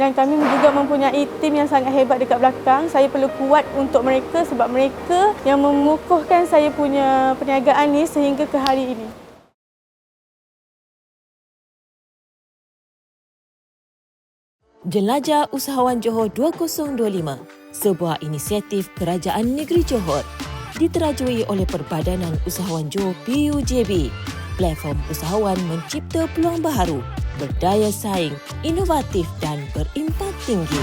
dan kami juga mempunyai tim yang sangat hebat dekat belakang. Saya perlu kuat untuk mereka sebab mereka yang mengukuhkan saya punya perniagaan ni sehingga ke hari ini. Jelajah Usahawan Johor 2025, sebuah inisiatif Kerajaan Negeri Johor diterajui oleh Perbadanan Usahawan Johor PUJB. Platform usahawan mencipta peluang baharu, berdaya saing, inovatif dan berimpak tinggi.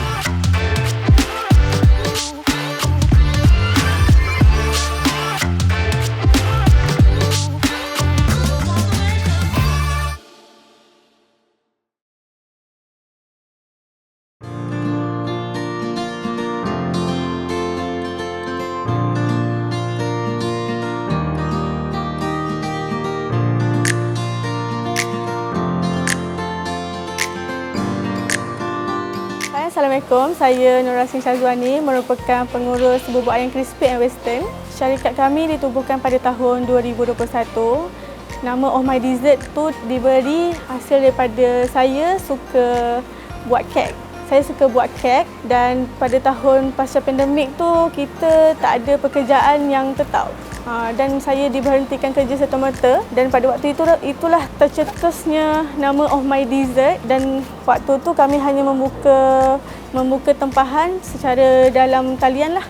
Assalamualaikum. Saya Nur Rasin Syazwani merupakan pengurus Bubuk Ayam Crispy and Western. Syarikat kami ditubuhkan pada tahun 2021. Nama Oh My Dessert tu diberi hasil daripada saya suka buat kek. Saya suka buat kek dan pada tahun pasca pandemik tu kita tak ada pekerjaan yang tetap. Ha, dan saya diberhentikan kerja serta-merta dan pada waktu itu itulah tercetusnya nama Oh My Dessert dan waktu tu kami hanya membuka membuka tempahan secara dalam talian lah.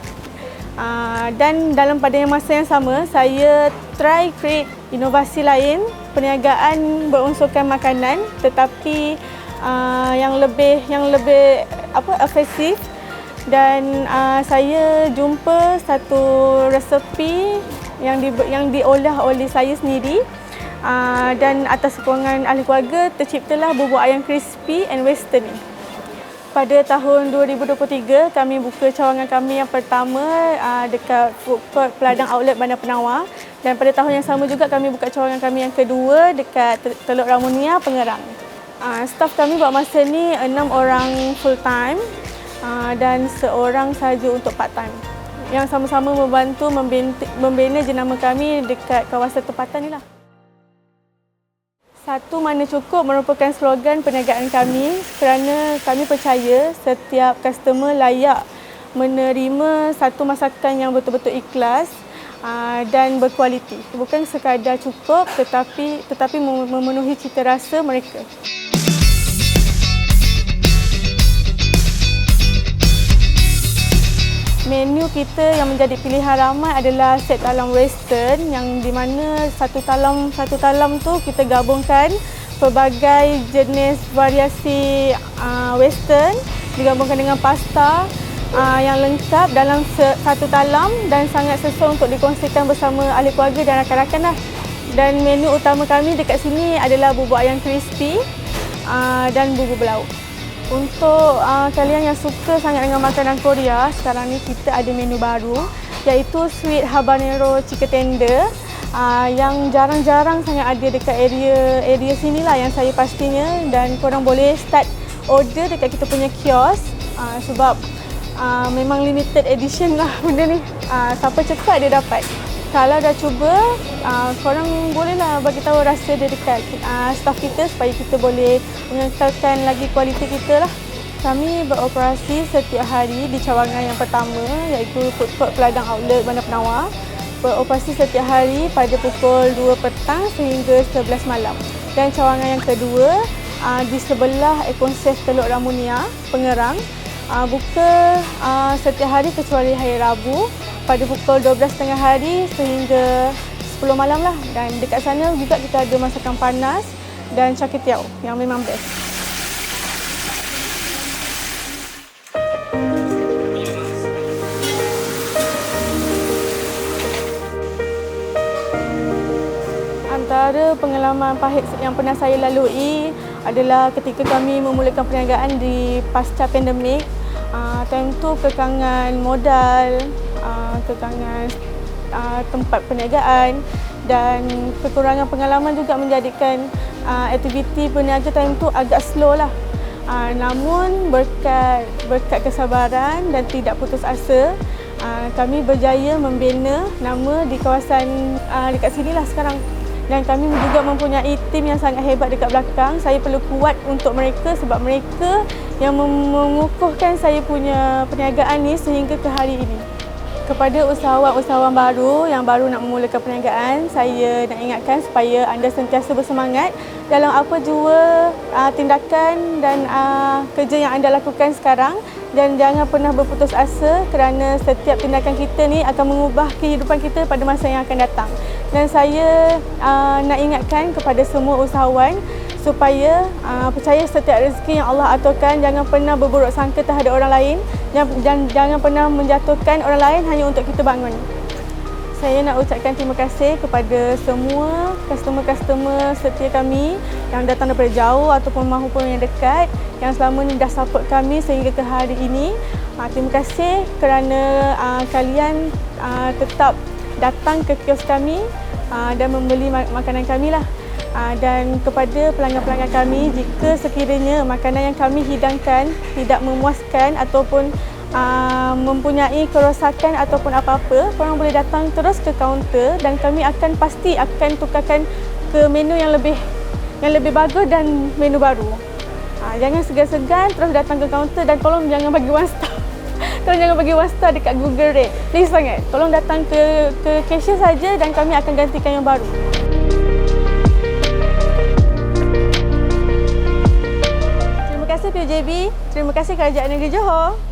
Uh, dan dalam pada masa yang sama saya try create inovasi lain perniagaan berunsurkan makanan tetapi uh, yang lebih yang lebih apa efektif dan uh, saya jumpa satu resepi yang di, yang diolah oleh saya sendiri uh, dan atas sokongan ahli keluarga terciptalah bubuk ayam crispy and western ni. Pada tahun 2023 kami buka cawangan kami yang pertama uh, dekat food court Peladang Outlet Bandar Penawar dan pada tahun yang sama juga kami buka cawangan kami yang kedua dekat Teluk Ramunia Pengerang. Uh, staff kami buat masa ni enam orang full time uh, dan seorang sahaja untuk part time yang sama-sama membantu membina, jenama kami dekat kawasan tempatan ni lah. Satu mana cukup merupakan slogan perniagaan kami kerana kami percaya setiap customer layak menerima satu masakan yang betul-betul ikhlas aa, dan berkualiti. Bukan sekadar cukup tetapi tetapi memenuhi cita rasa mereka. Menu kita yang menjadi pilihan ramai adalah set talam western yang di mana satu talam satu talam tu kita gabungkan pelbagai jenis variasi uh, western digabungkan dengan pasta uh, yang lengkap dalam satu talam dan sangat sesuai untuk dikongsikan bersama ahli keluarga dan rakan-rakan lah. Dan menu utama kami dekat sini adalah bubuk ayam crispy uh, dan bubur belauk. Untuk uh, kalian yang suka sangat dengan makanan Korea, sekarang ni kita ada menu baru iaitu sweet habanero chicken tender uh, yang jarang-jarang sangat ada dekat area area sini lah yang saya pastinya dan korang boleh start order dekat kita punya kios uh, sebab uh, memang limited edition lah benda ni. Uh, siapa cepat dia dapat. Kalau dah cuba, uh, korang bolehlah bagi tahu rasa dia dekat uh, staff kita supaya kita boleh mengekalkan lagi kualiti kita lah. Kami beroperasi setiap hari di cawangan yang pertama iaitu Food Court Peladang Outlet Bandar Penawar. Beroperasi setiap hari pada pukul 2 petang sehingga 11 malam. Dan cawangan yang kedua uh, di sebelah Econsave Teluk Ramunia, Pengerang. Uh, buka uh, setiap hari kecuali hari Rabu pada pukul 12.30 hari sehingga 10 malam lah. Dan dekat sana juga kita ada masakan panas dan caketiau yang memang best. Antara pengalaman pahit yang pernah saya lalui adalah ketika kami memulakan perniagaan di pasca pandemik. Uh, time tu kekangan modal, uh, kekangan uh, tempat perniagaan dan kekurangan pengalaman juga menjadikan uh, aktiviti perniaga time tu agak slow lah. Uh, namun berkat berkat kesabaran dan tidak putus asa, uh, kami berjaya membina nama di kawasan uh, dekat sini lah sekarang dan kami juga mempunyai tim yang sangat hebat dekat belakang. Saya perlu kuat untuk mereka sebab mereka yang mengukuhkan saya punya perniagaan ni sehingga ke hari ini. Kepada usahawan-usahawan baru yang baru nak memulakan perniagaan, saya nak ingatkan supaya anda sentiasa bersemangat dalam apa jua uh, tindakan dan uh, kerja yang anda lakukan sekarang dan jangan pernah berputus asa kerana setiap tindakan kita ni akan mengubah kehidupan kita pada masa yang akan datang. Dan saya uh, nak ingatkan kepada semua usahawan supaya uh, percaya setiap rezeki yang Allah aturkan jangan pernah berburuk sangka terhadap orang lain dan jangan pernah menjatuhkan orang lain hanya untuk kita bangun. Saya nak ucapkan terima kasih kepada semua customer-customer setia kami yang datang daripada jauh ataupun maupun yang dekat yang selama ni dah support kami sehingga ke hari ini. Uh, terima kasih kerana uh, kalian uh, tetap datang ke kios kami dan membeli mak- makanan kami lah. Uh, dan kepada pelanggan-pelanggan kami jika sekiranya makanan yang kami hidangkan tidak memuaskan ataupun uh, mempunyai kerosakan ataupun apa-apa korang boleh datang terus ke kaunter dan kami akan pasti akan tukarkan ke menu yang lebih yang lebih bagus dan menu baru uh, jangan segan-segan terus datang ke kaunter dan tolong jangan bagi one star Tolong jangan bagi one star dekat Google Rate. Please sangat. Tolong datang ke ke cashier saja dan kami akan gantikan yang baru. Kasih PUJB. Terima kasih Kerajaan Negeri Johor.